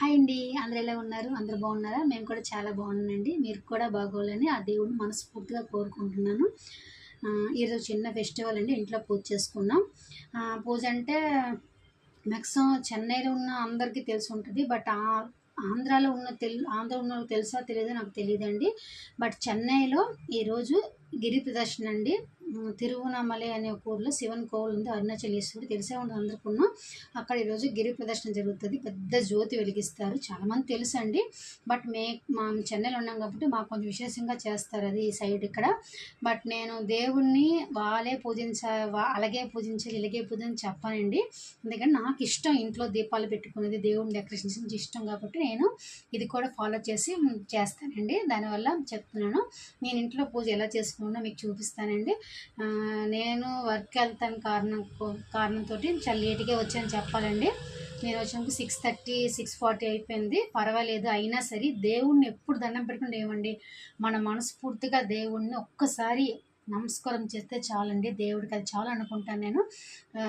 Hi అండి. అందరు ఎలా ఉన్నారు? అందరు బాగున్నారా? మేము కూడా చాలా బాగున్నానండి మీరు కూడా బాగోవాలని ఆ దేవుడిని మనస్ఫూర్తిగా కోరుకుంటున్నాను. ఈరోజు చిన్న ఫెస్టివల్ అండి. ఇంట్లో పూజ చేసుకున్నాం. పూజ అంటే మ్యాక్సిమం చెన్నైలో ఉన్న అందరికీ తెలిసి ఉంటుంది. బట్ ఆ ఆంధ్రాలో ఉన్న తెలు ఆంధ్ర ఉన్న వాళ్ళకి తెలుసా తెలియదో నాకు తెలియదండి. బట్ చెన్నైలో ఈరోజు గిరి ప్రదర్శన అండి. తిరువనామలై అనే ఒక ఊర్లో శివన్ కోవులు ఉంది అరుణాచలేశ్వరుడు. తెలిసే ఉండదు అందరికన్నా అక్కడ ఈరోజు గిరి ప్రదర్శన జరుగుతుంది. పెద్ద జ్యోతి వెలిగిస్తారు. చాలామంది తెలుసు అండి బట్ మే మా చెన్నైలో ఉన్నాం కాబట్టి మాకు కొంచెం విశేషంగా చేస్తారు అది ఈ సైడ్ ఇక్కడ. బట్ నేను దేవుణ్ణి వాళ్ళే పూజించ అలాగే పూజించాలి ఇలాగే పూజించి చెప్పానండి. ఎందుకంటే నాకు ఇష్టం ఇంట్లో దీపాలు పెట్టుకునేది దేవుని డెకరేషన్ ఇష్టం కాబట్టి నేను ఇది కూడా ఫాలో చేసి చేస్తానండి. దానివల్ల చెప్తున్నాను. నేను ఇంట్లో పూజ ఎలా చేసుకున్నా మీకు చూపిస్తానండి. నేను వర్క్ వెళ్తాను కారణం కారణంతో చాలా లేట్గా వచ్చాను చెప్పాలండి. నేను వచ్చినప్పుడు సిక్స్ థర్టీ సిక్స్ ఫార్టీ అయిపోయింది. పర్వాలేదు అయినా సరే దేవుణ్ణి ఎప్పుడు దండం పెట్టుకుని ఏమండి మన మనస్ఫూర్తిగా దేవుణ్ణి ఒక్కసారి నమస్కారం చేస్తే చాలండి. దేవుడికి అది చాలు అనుకుంటాను నేను.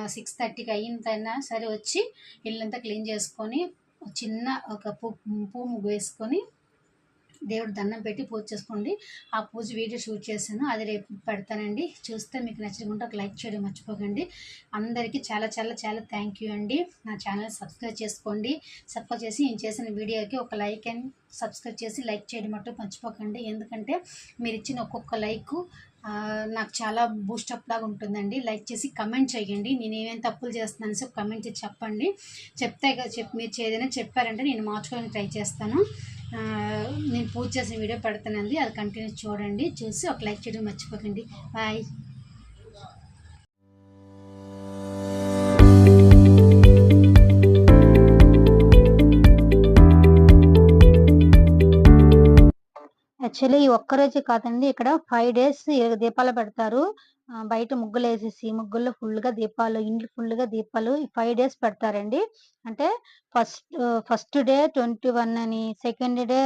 సిక్స్ థర్టీకి అయిన సరే వచ్చి ఇల్లంతా క్లీన్ చేసుకొని చిన్న ఒక పూ పూ ముగ్గు వేసుకొని దేవుడు దండం పెట్టి పూజ చేసుకోండి. ఆ పూజ వీడియో షూట్ చేశాను. అది రేపు పెడతానండి. చూస్తే మీకు నచ్చకుండా ఒక లైక్ చేయడం మర్చిపోకండి. అందరికీ చాలా చాలా చాలా థ్యాంక్ యూ అండి. నా ఛానల్ సబ్స్క్రైబ్ చేసుకోండి. సబ్స్క్రైబ్ చేసి నేను చేసిన వీడియోకి ఒక లైక్ అండ్ సబ్స్క్రైబ్ చేసి లైక్ చేయడం మట్టు మర్చిపోకండి. ఎందుకంటే మీరు ఇచ్చిన ఒక్కొక్క లైక్ నాకు చాలా బూస్టప్ లాగా ఉంటుందండి. లైక్ చేసి కమెంట్ చేయండి. నేను ఏమేమి తప్పులు చేస్తున్నాను సో కమెంట్ చేసి చెప్పండి. చెప్తే కదా చెప్ మీరు ఏదైనా చెప్పారంటే నేను మార్చుకోవడానికి ట్రై చేస్తాను. నేను పూజ చేసిన వీడియో పెడతానండి. అది కంటిన్యూ చూడండి. చూసి ఒక లైక్ చేయడం మర్చిపోకండి. బాయ్. యాక్చువల్లీ ఈ ఒక్కరోజే కాదండి. ఇక్కడ ఫైవ్ డేస్ దీపాలు పెడతారు. బయట ముగ్గులు వేసేసి ముగ్గుల్లో ఫుల్గా దీపాలు ఇండ్లు ఫుల్గా దీపాలు ఫైవ్ డేస్ పెడతారండి. అంటే first first day twenty one అని సెకండ్ డే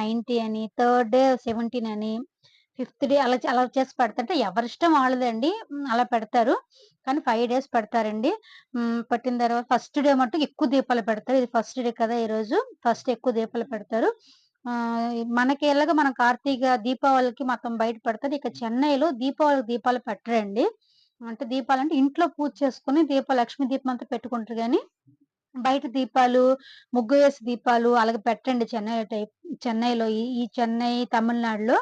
నైంటీ అని థర్డ్ డే సెవెంటీన్ అని ఫిఫ్త్ డే అలా అలా చేసి పెడతారంటే ఎవరిష్టం వాళ్ళదండి. అలా పెడతారు. కానీ ఫైవ్ డేస్ పెడతారండి. పట్టిన తర్వాత ఫస్ట్ డే మట్టుకు ఎక్కువ దీపాలు పెడతారు. ఇది ఫస్ట్ డే కదా ఈరోజు ఫస్ట్ ఎక్కువ దీపాలు పెడతారు. మనకి ఎలాగ మన కార్తీక దీపావళికి మొత్తం బయట పెడతారు ఇక చెన్నైలో దీపావళికి దీపాలు పెట్టరండి. అంటే దీపాలు అంటే ఇంట్లో పూజ చేసుకుని దీపాలు లక్ష్మీ దీపం అంతా పెట్టుకుంటారు కానీ బయట దీపాలు ముగ్గు వేసి దీపాలు అలాగే పెట్టండి చెన్నై టైప్ చెన్నైలో ఈ ఈ చెన్నై తమిళనాడులో.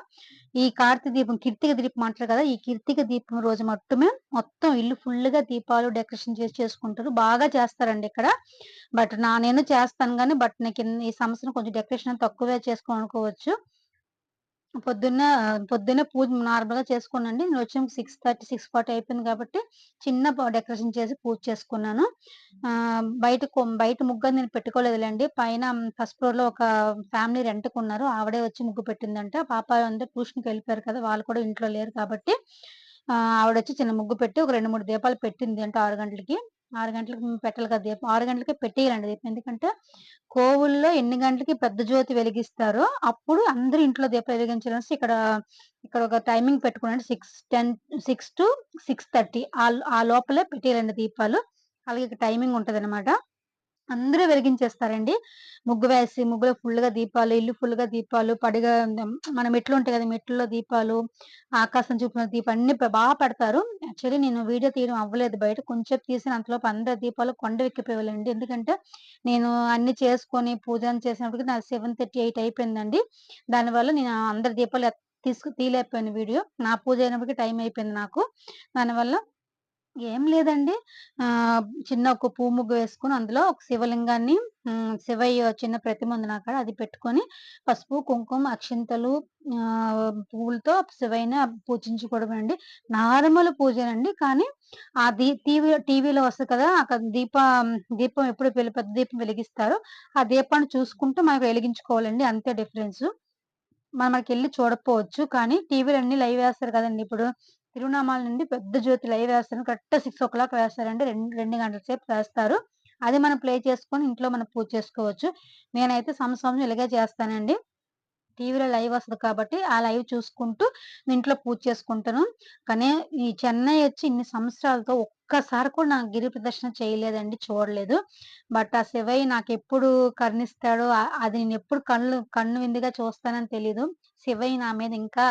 ఈ కార్తీ దీపం కీర్తిక దీపం అంటారు కదా ఈ కీర్తిక దీపం రోజు మట్టుమే మొత్తం ఇల్లు ఫుల్గా దీపాలు డెకరేషన్ చేసి చేసుకుంటారు. బాగా చేస్తారండి ఇక్కడ. బట్ నా నేను చేస్తాను కానీ బట్ నాకు ఈ సంవత్సరం కొంచెం డెకరేషన్ తక్కువే చేసుకోనుకోవచ్చు పొద్దున్న పొద్దున్న పూజ నార్మల్గా చేసుకున్నాండి నేను వచ్చి సిక్స్ థర్టీ సిక్స్ ఫార్టీ అయిపోయింది కాబట్టి చిన్న డెకరేషన్ చేసి పూజ చేసుకున్నాను. బయట బయట ముగ్గు నేను పెట్టుకోలేదులేండి. పైన ఫస్ట్ ఫ్లోర్లో ఒక ఫ్యామిలీ రెంట్ ఉన్నారు ఆవిడే వచ్చి ముగ్గు పెట్టిందంట. పాప అందరూ ట్యూషన్కి వెళ్ళిపోయారు కదా వాళ్ళు కూడా ఇంట్లో లేరు కాబట్టి ఆవిడ వచ్చి చిన్న ముగ్గు పెట్టి ఒక రెండు మూడు దీపాలు పెట్టింది అంటే ఆరు గంటలకి. ఆరు గంటలకు పెట్టాలి కదా దీపం. ఆరు గంటలకి పెట్టేయాలండి దీపం. ఎందుకంటే కోవుల్లో ఎన్ని గంటలకి పెద్ద జ్యోతి వెలిగిస్తారో అప్పుడు అందరూ ఇంట్లో దీపం వెలిగించాలని ఇక్కడ ఇక్కడ ఒక timing పెట్టుకున్నాండి six ten six to six thirty ఆ లోపలే పెట్టేయాలండి దీపాలు. అలాగే ఇక్కడ టైమింగ్ అనమాట అందరూ వెలిగించేస్తారండి. ముగ్గు వేసి ముగ్గులో ఫుల్గా గా దీపాలు ఇల్లు ఫుల్గా గా దీపాలు పడిగా మన మెట్లు ఉంటాయి కదా మెట్లలో దీపాలు ఆకాశం చూపిన దీపం అన్ని బాగా పెడతారు. యాక్చువల్లీ నేను వీడియో తీయడం అవ్వలేదు. బయట కొంచెం తీసిన అంతలోపు అందరు దీపాలు కొండ ఎక్కిపోయాలండి ఎందుకంటే నేను అన్ని చేసుకొని పూజ చేసినప్పటికీ నాకు సెవెన్ థర్టీ ఎయిట్ అయిపోయిందండి. దానివల్ల నేను అందరి దీపాలు తీసుకు తీయలేకపోయాను వీడియో. నా పూజ అయినప్పటికీ టైం అయిపోయింది నాకు. దానివల్ల ఏం లేదండి. ఆ చిన్న ఒక పువ్వు ముగ్గు వేసుకొని అందులో ఒక శివలింగాన్ని శివయ్య చిన్న ప్రతిమ ఉంది నా కాడ అది పెట్టుకొని పసుపు కుంకుమ అక్షింతలు ఆ పువ్వులతో శివయ్యని పూజించుకోవడం అండి. నార్మల్ పూజనండి కానీ ఆ దీ టీవీ టీవీలో వస్తుంది కదా అక్కడ దీప దీపం ఎప్పుడు పెద్ద దీపం వెలిగిస్తారో ఆ దీపాన్ని చూసుకుంటూ మనకు వెలిగించుకోవాలండి. అంతే డిఫరెన్స్. మనం మనకి వెళ్ళి చూడకపోవచ్చు కానీ టీవీలో అన్ని లైవ్ వేస్తారు కదండి ఇప్పుడు. తిరువనామాల నుండి పెద్ద జ్యోతి లైవ్ వేస్తారు కరెక్ట్ సిక్స్ ఓ క్లాక్ వేస్తారండి రెండు రెండు గంటల సేపు వేస్తారు అది మనం ప్లే చేసుకొని ఇంట్లో మనం పూజ చేసుకోవచ్చు నేనైతే సంవత్సరం ఇలాగే చేస్తానండి టీవీలో లైవ్ వస్తుంది కాబట్టి, ఆ లైవ్ చూసుకుంటూ ఇంట్లో పూజ చేసుకుంటాను. కానీ ఈ చెన్నై వచ్చి ఇన్ని సంవత్సరాలతో ఒక్కసారి కూడా నాకు గిరి ప్రదర్శన చేయలేదండి. చూడలేదు. బట్ ఆ శివయ్య నాకు ఎప్పుడు కర్ణిస్తాడో అది నేను ఎప్పుడు కళ్ళు కన్ను విందుగా చూస్తానని తెలీదు. శివయ్య నా మీద ఇంకా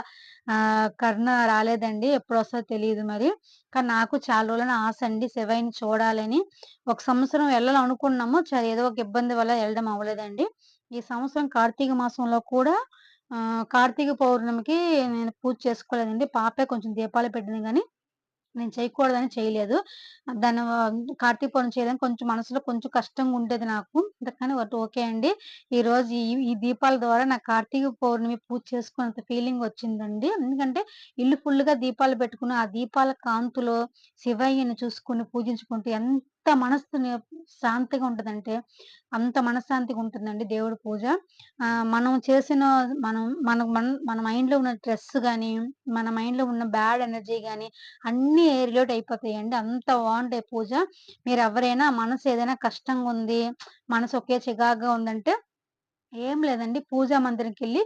కర్ణ రాలేదండి ఎప్పుడు వస్తుందో తెలియదు మరి. కానీ నాకు చాలా రోజులను ఆశ అండి శివయ్యని చూడాలని. ఒక సంవత్సరం వెళ్ళాలనుకున్నాము. సరే ఏదో ఒక ఇబ్బంది వల్ల వెళ్ళడం అవ్వలేదండి. ఈ సంవత్సరం కార్తీక మాసంలో కూడా కార్తీక పౌర్ణమికి నేను పూజ చేసుకోలేదండి. పాపే కొంచెం దీపాలు పెట్టింది కానీ నేను చేయకూడదని చేయలేదు. దాని కార్తీక పౌర్ణం చేయడానికి కొంచెం మనసులో కొంచెం కష్టంగా ఉండేది నాకు. కానీ వాటి ఓకే అండి. ఈ ఈ ఈ దీపాల ద్వారా నాకు కార్తీక పౌర్ణమి పూజ చేసుకున్నంత ఫీలింగ్ వచ్చిందండి. ఎందుకంటే ఇల్లు ఫుల్గా దీపాలు పెట్టుకుని, ఆ దీపాల కాంతులో శివయ్యని చూసుకొని పూజించుకుంటే ఎంత మనస్సు శాంతిగా ఉంటుందంటే అంత మనశ్శాంతిగా ఉంటుందండి దేవుడి పూజ. మనం చేసిన మనం మన మన మన మైండ్‌లో ఉన్న స్ట్రెస్ కానీ మన మైండ్‌లో ఉన్న బ్యాడ్ ఎనర్జీ కానీ అన్ని రిలేట్ అయిపోతాయండి. అంత బాగుంటాయి పూజ. మీరు ఎవరైనా మనసు ఏదైనా కష్టంగా ఉంది, మనసు ఒకే చికాగా ఉందంటే ఏం లేదండి. పూజా మందిరంకెళ్ళి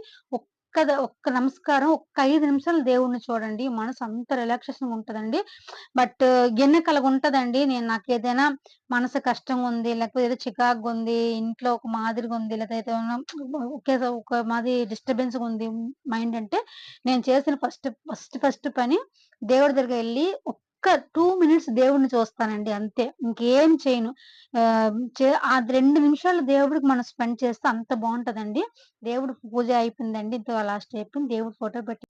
ఒక్క ఒక్క నమస్కారం ఒక్క ఐదు నిమిషాలు దేవుణ్ణి చూడండి. మనసు అంత రిలాక్సేషన్ ఉంటుందండి. బట్ గిన్నె కలగ ఉంటుందండి నేను నాకు ఏదైనా మనసు కష్టంగా ఉంది లేకపోతే ఏదో చికాకు ఉంది ఇంట్లో ఒక మాదిరిగా ఉంది లేకపోతే ఒకే ఒక మాది డిస్టర్బెన్స్ ఉంది మైండ్ అంటే నేను చేసిన ఫస్ట్ ఫస్ట్ ఫస్ట్ పని దేవుడి దగ్గర వెళ్ళి ఒక్క టూ మినిట్స్ దేవుడిని చూస్తానండి అంతే. ఇంకేం చేయను. ఆ చే అది 2 నిమిషాలు దేవుడికి మనం స్పెండ్ చేస్తే అంత బాగుంటదండి దేవుడికి పూజ అయిపోయిందండి. ఇంత లాస్ట్ అయిపోయింది. దేవుడి ఫోటో పెట్టి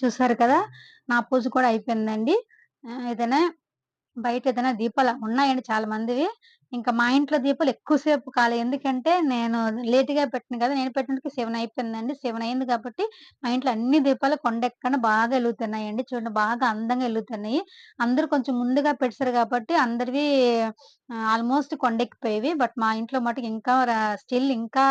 చూసారు కదా! నా పూజ కూడా అయిపోయిందండి. ఏదైనా బయట ఏదైనా దీపాలు ఉన్నాయండి చాలా మందివి. ఇంకా మా ఇంట్లో దీపాలు ఎక్కువసేపు కాలే. ఎందుకంటే నేను లేటుగా పెట్టాను కదా! నేను పెట్టినకి సెవెన్ అయిపోయిందండి. సెవెన్ అయింది కాబట్టి మా ఇంట్లో అన్ని దీపాలు కొండెక్కన బాగా ఎలుగుతున్నాయండి. చూడండి బాగా అందంగా వెలుగుతున్నాయి అందరూ కొంచెం ముందుగా పెట్టారు కాబట్టి అందరివి ఆల్‌మోస్ట్ కొండెక్కిపోయేవి. బట్ మా ఇంట్లో మటుకు ఇంకా స్టిల్ ఇంకా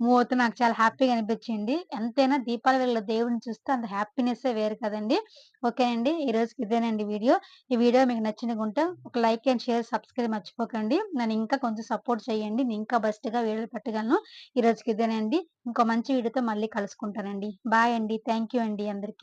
మూవ్ అవుతూ నాకు చాలా హ్యాపీగా అనిపించింది. ఎంతైనా దీపాల వేళలో దేవుడిని చూస్తే అంత హ్యాపీనెస్సే వేరు కదండి ఓకేనండి. ఈ రోజుకి ఇదేనండి వీడియో. ఈ వీడియో మీకు నచ్చినగుంటే ఒక లైక్ అండ్ షేర్, సబ్స్క్రైబ్ మర్చిపోకండి. నన్ను ఇంకా కొంచెం సపోర్ట్ చేయండి. నేను ఇంకా బెస్ట్‌గా వీడియోలు పెట్టగలను. ఈ రోజుకి ఇదేనండి. ఇంకో మంచి వీడియోతో మళ్ళీ కలుసుకుంటానండి. బాయ్ అండి. థ్యాంక్ యూ అండి అందరికి.